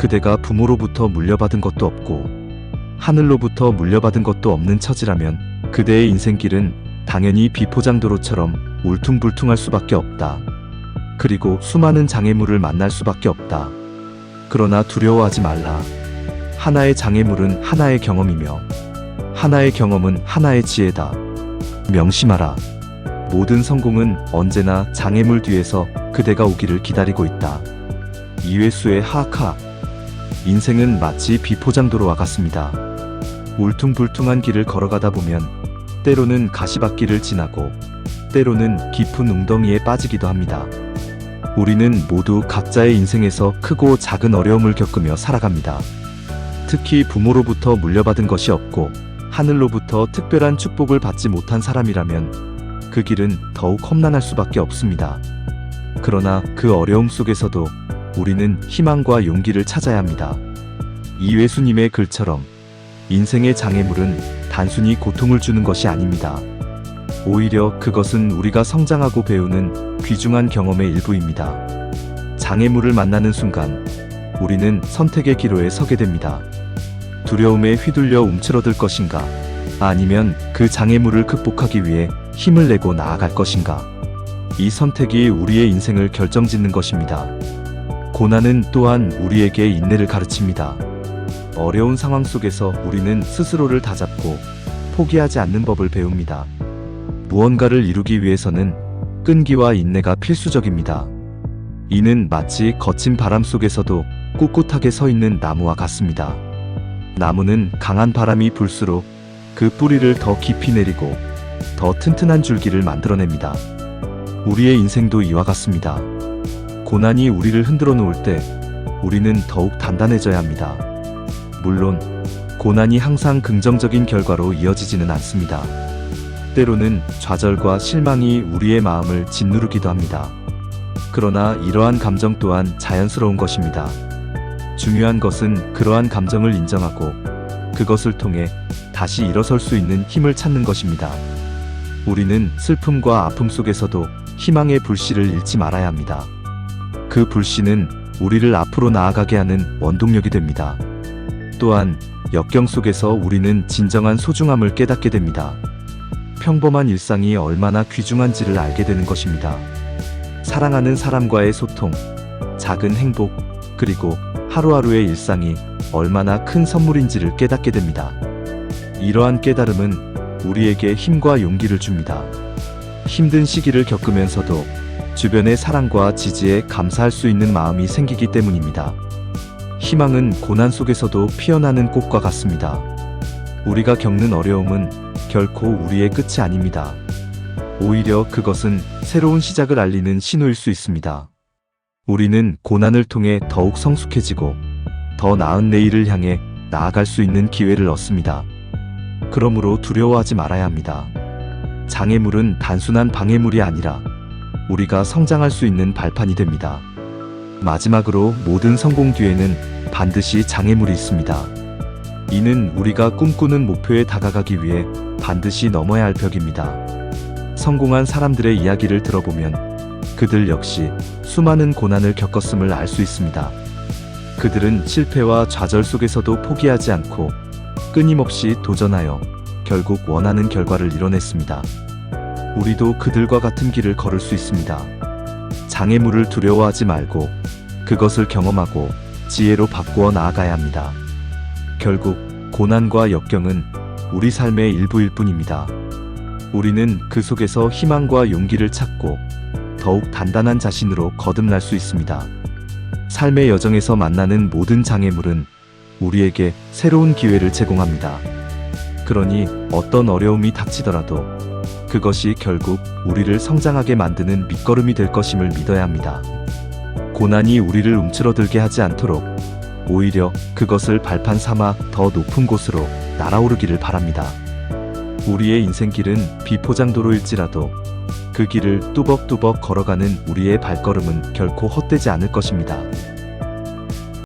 그대가 부모로부터 물려받은 것도 없고 하늘로부터 물려받은 것도 없는 처지라면 그대의 인생길은 당연히 비포장도로처럼 울퉁불퉁할 수밖에 없다. 그리고 수많은 장애물을 만날 수밖에 없다. 그러나 두려워하지 말라. 하나의 장애물은 하나의 경험이며 하나의 경험은 하나의 지혜다. 명심하라. 모든 성공은 언제나 장애물 뒤에서 그대가 오기를 기다리고 있다. 이회수의 하하. 인생은 마치 비포장도로와 같습니다. 울퉁불퉁한 길을 걸어가다 보면 때로는 가시밭길을 지나고 때로는 깊은 웅덩이에 빠지기도 합니다. 우리는 모두 각자의 인생에서 크고 작은 어려움을 겪으며 살아갑니다. 특히 부모로부터 물려받은 것이 없고 하늘로부터 특별한 축복을 받지 못한 사람이라면 그 길은 더욱 험난할 수밖에 없습니다. 그러나 그 어려움 속에서도 우리는 희망과 용기를 찾아야 합니다. 이회수님의 글처럼 인생의 장애물은 단순히 고통을 주는 것이 아닙니다. 오히려 그것은 우리가 성장하고 배우는 귀중한 경험의 일부입니다. 장애물을 만나는 순간 우리는 선택의 기로에 서게 됩니다. 두려움에 휘둘려 움츠러들 것인가? 아니면 그 장애물을 극복하기 위해 힘을 내고 나아갈 것인가? 이 선택이 우리의 인생을 결정짓는 것입니다. 고난은 또한 우리에게 인내를 가르칩니다. 어려운 상황 속에서 우리는 스스로를 다잡고 포기하지 않는 법을 배웁니다. 무언가를 이루기 위해서는 끈기와 인내가 필수적입니다. 이는 마치 거친 바람 속에서도 꿋꿋하게 서 있는 나무와 같습니다. 나무는 강한 바람이 불수록 그 뿌리를 더 깊이 내리고 더 튼튼한 줄기를 만들어냅니다. 우리의 인생도 이와 같습니다. 고난이 우리를 흔들어 놓을 때 우리는 더욱 단단해져야 합니다. 물론 고난이 항상 긍정적인 결과로 이어지지는 않습니다. 때로는 좌절과 실망이 우리의 마음을 짓누르기도 합니다. 그러나 이러한 감정 또한 자연스러운 것입니다. 중요한 것은 그러한 감정을 인정하고 그것을 통해 다시 일어설 수 있는 힘을 찾는 것입니다. 우리는 슬픔과 아픔 속에서도 희망의 불씨를 잃지 말아야 합니다. 그 불씨는 우리를 앞으로 나아가게 하는 원동력이 됩니다. 또한 역경 속에서 우리는 진정한 소중함을 깨닫게 됩니다. 평범한 일상이 얼마나 귀중한지를 알게 되는 것입니다. 사랑하는 사람과의 소통, 작은 행복, 그리고 하루하루의 일상이 얼마나 큰 선물인지를 깨닫게 됩니다. 이러한 깨달음은 우리에게 힘과 용기를 줍니다. 힘든 시기를 겪으면서도 주변의 사랑과 지지에 감사할 수 있는 마음이 생기기 때문입니다. 희망은 고난 속에서도 피어나는 꽃과 같습니다. 우리가 겪는 어려움은 결코 우리의 끝이 아닙니다. 오히려 그것은 새로운 시작을 알리는 신호일 수 있습니다. 우리는 고난을 통해 더욱 성숙해지고 더 나은 내일을 향해 나아갈 수 있는 기회를 얻습니다. 그러므로 두려워하지 말아야 합니다. 장애물은 단순한 방해물이 아니라 우리가 성장할 수 있는 발판이 됩니다. 마지막으로 모든 성공 뒤에는 반드시 장애물이 있습니다. 이는 우리가 꿈꾸는 목표에 다가가기 위해 반드시 넘어야 할 벽입니다. 성공한 사람들의 이야기를 들어보면 그들 역시 수많은 고난을 겪었음을 알 수 있습니다. 그들은 실패와 좌절 속에서도 포기하지 않고 끊임없이 도전하여 결국 원하는 결과를 이뤄냈습니다. 우리도 그들과 같은 길을 걸을 수 있습니다. 장애물을 두려워하지 말고 그것을 경험하고 지혜로 바꾸어 나아가야 합니다. 결국 고난과 역경은 우리 삶의 일부일 뿐입니다. 우리는 그 속에서 희망과 용기를 찾고 더욱 단단한 자신으로 거듭날 수 있습니다. 삶의 여정에서 만나는 모든 장애물은 우리에게 새로운 기회를 제공합니다. 그러니 어떤 어려움이 닥치더라도 그것이 결국 우리를 성장하게 만드는 밑거름이 될 것임을 믿어야 합니다. 고난이 우리를 움츠러들게 하지 않도록 오히려 그것을 발판 삼아 더 높은 곳으로 날아오르기를 바랍니다. 우리의 인생길은 비포장도로일지라도 그 길을 뚜벅뚜벅 걸어가는 우리의 발걸음은 결코 헛되지 않을 것입니다.